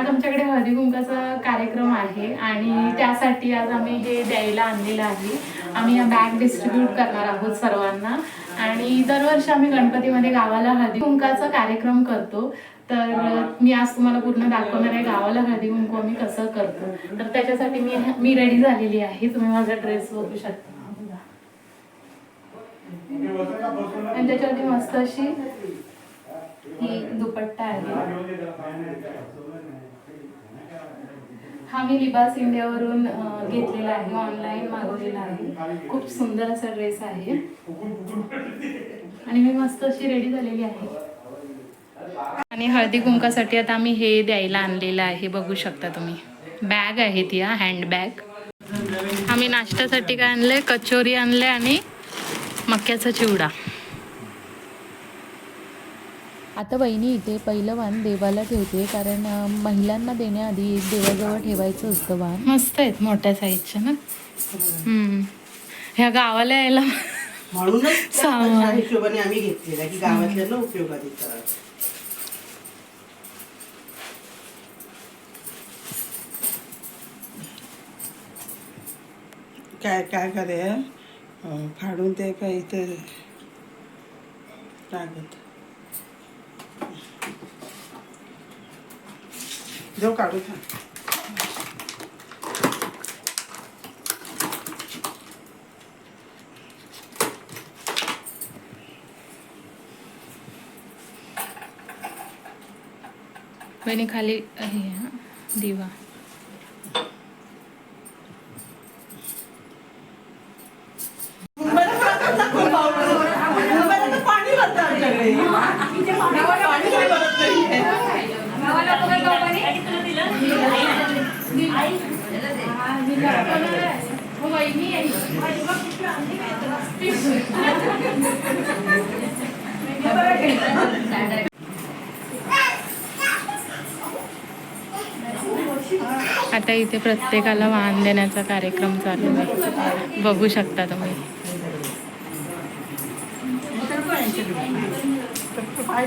आज आमच्याकडे हळदी कुंकाचा कार्यक्रम आहे आणि त्यासाठी आज आम्ही हे द्यायला आणलेलं आहे. आम्ही या बॅग डिस्ट्रीब्यूट करणार आहोत सर्वांना. आणि दरवर्षी आम्ही गणपतीमध्ये गावाला हळदी कुंकाचा कार्यक्रम करतो. तर मी आज तुम्हाला पूर्ण दाखवणार आहे गावाला हळदी कुंकू आम्ही कसं करतो. तर त्याच्यासाठी मी मी रेडी झालेली आहे. तुम्ही माझा ड्रेस बघू शकता. आणि त्याच्यावरती मस्त अशी ही दुपट्टा आहे. हा मी लिबास इंडियावरून घेतलेला आहे. ऑनलाईन मागवलेला आहे. खूप सुंदर असा ड्रेस आहे. आणि मी मस्त अशी रेडी झालेली आहे. आणि हळदी कुंकासाठी आता आम्ही हे द्यायला आणलेलं आहे. बघू शकता तुम्ही. बॅग आहे ती हा आम्ही नाश्त्यासाठी काय आणलंय? कचोरी आणले आणि मक्याचा चिवडा. आता वहिनी इथे पहिलं वाण देवाला ठेवते कारण महिलांना देण्याआधी एक देवाजवळ ठेवायचं असतं वाण मस्त आहेत मोठ्या साईजचे ना हम्म. ह्या गावाला यायला म्हणूनच त्या सामान. त्या हिशोबाने आम्ही घेतलेला की गावातल्या उपयोगात येतात काय काय करे फाडून ते काय इथे लागत देव काढू था खाली हे दिवा पाणी भरतं आमच्याकडे पाणी काय भरत नाहीये. आता इथे प्रत्येकाला वाहन देण्याचा कार्यक्रम चालू आहे. बघू शकता तुम्ही. फक्त पाय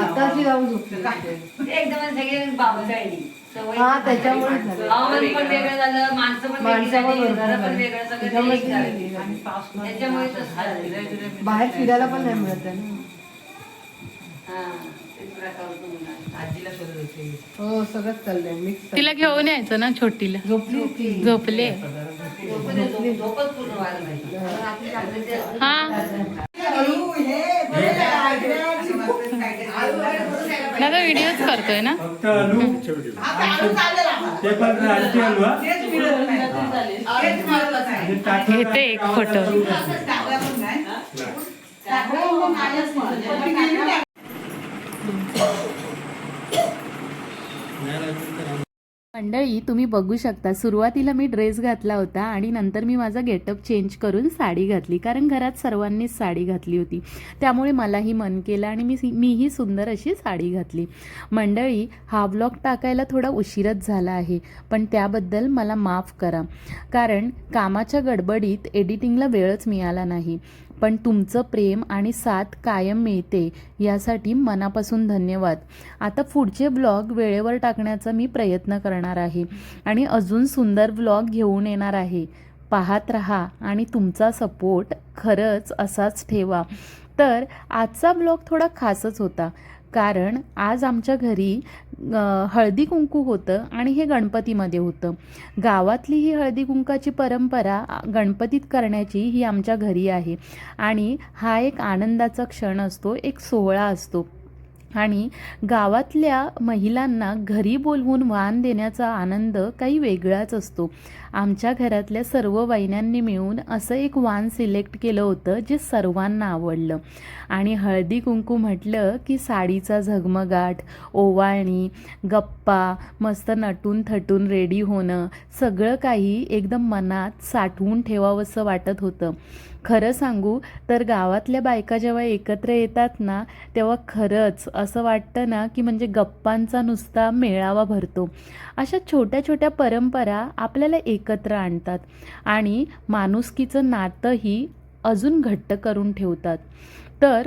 आता मी जाऊन हा त्याच्यामुळे झालं. हवामान पण वेगळं झालं माणसं पण वेगळी माणसं पण झाली भरपूर घरं पण झाली. वेगळं सगळं त्याच्यामुळे एक ती झालं. वेगळी झाली. त्याच्यामुळे तसं झालं. बाहेर फिरायला पण नाही मिळत आहे ना. हा, हो सगळंच चाललंय. मिक्स तिला घेऊन यायचं ना छोटीला. झोपली झोपले. हा. दादा व्हिडिओच करतोय ना? फक्त आलू. ते पण आणखी आलू हा? आणि टाकलं घेते एक फोटो मंडळी तुम्ही बघू शकता सुरुवातीला मी ड्रेस घातला होता आणि नंतर मी माझा गेटअप चेंज करून साडी घातली कारण घरात सर्वांनीच साडी घातली होती. त्यामुळे मलाही मन केलं आणि मी मीही सुंदर अशी साडी घातली. मंडळी हा ब्लॉग टाकायला थोडा उशीरच झाला आहे पण त्याबद्दल मला माफ करा. कारण कामाच्या गडबडीत एडिटिंगला वेळच मिळाला नाही. पण तुमचं प्रेम आणि साथ कायम मिळते यासाठी मनापासून धन्यवाद. आता पुढचे ब्लॉग वेळेवर टाकण्याचा मी प्रयत्न करणार आहे आणि अजून सुंदर ब्लॉग घेऊन येणार आहे. पाहत रहा आणि तुमचा सपोर्ट खरंच असाच ठेवा. तर आजचा ब्लॉग थोडा खासच होता. कारण आज आमच्या घरी हळदी कुंकू होतं आणि हे गणपतीमध्ये होतं. गावातली ही हळदी कुंकाची परंपरा गणपतीत करण्याची ही आमच्या घरी आहे. आणि हा एक आनंदाचा क्षण असतो एक सोहळा असतो. आणि गावातल्या महिलांना घरी बोलवून वाण देण्याचा आनंद काही वेगळाच असतो. आमच्या घरातल्या सर्व वहिन्यांनी मिळून असं एक वाण सिलेक्ट केलं होतं जे सर्वांना आवडलं. आणि हळदी कुंकू म्हटलं की साडीचा झगमगाट ओवाळणी गप्पा मस्त नटून थटून रेडी होणं सगळं काही एकदम मनात साठवून ठेवावंसं वाटत होतं. खरं सांगू तर गावातल्या बायका जेव्हा एकत्र येतात ना तेव्हा खरंच असं वाटतं ना की म्हणजे गप्पांचा नुसता मेळावा भरतो. अशा छोट्या छोट्या परंपरा आपल्याला एकत्र आणतात आणि माणुसकीचं नातंही अजून घट्ट करून ठेवतात. तर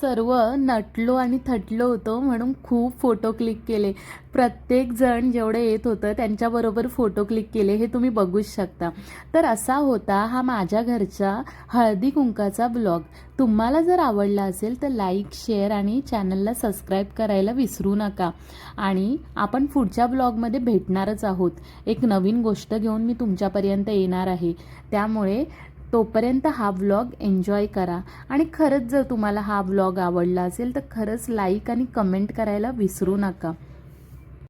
सर्व नटलो आणि थटलो होतो म्हणून खूप फोटो क्लिक केले. प्रत्येक जण जेवढे येत होतं त्यांच्याबरोबर फोटो क्लिक केले हे तुम्ही बघूच शकता. तर असा होता हा माझ्या घरच्या हळदी कुंकाचा ब्लॉग. तुम्हाला जर आवडला असेल तर लाईक शेअर आणि चॅनलला सबस्क्राईब करायला विसरू नका. आणि आपण पुढच्या ब्लॉगमध्ये भेटणारच आहोत. एक नवीन गोष्ट घेऊन मी तुमच्यापर्यंत येणार आहे. त्यामुळे तोपर्यंत हा व्लॉग एन्जॉय करा. आणि खरंच जर तुम्हाला हा व्लॉग आवडला असेल तर खरंच लाईक आणि कमेंट करायला विसरू नका.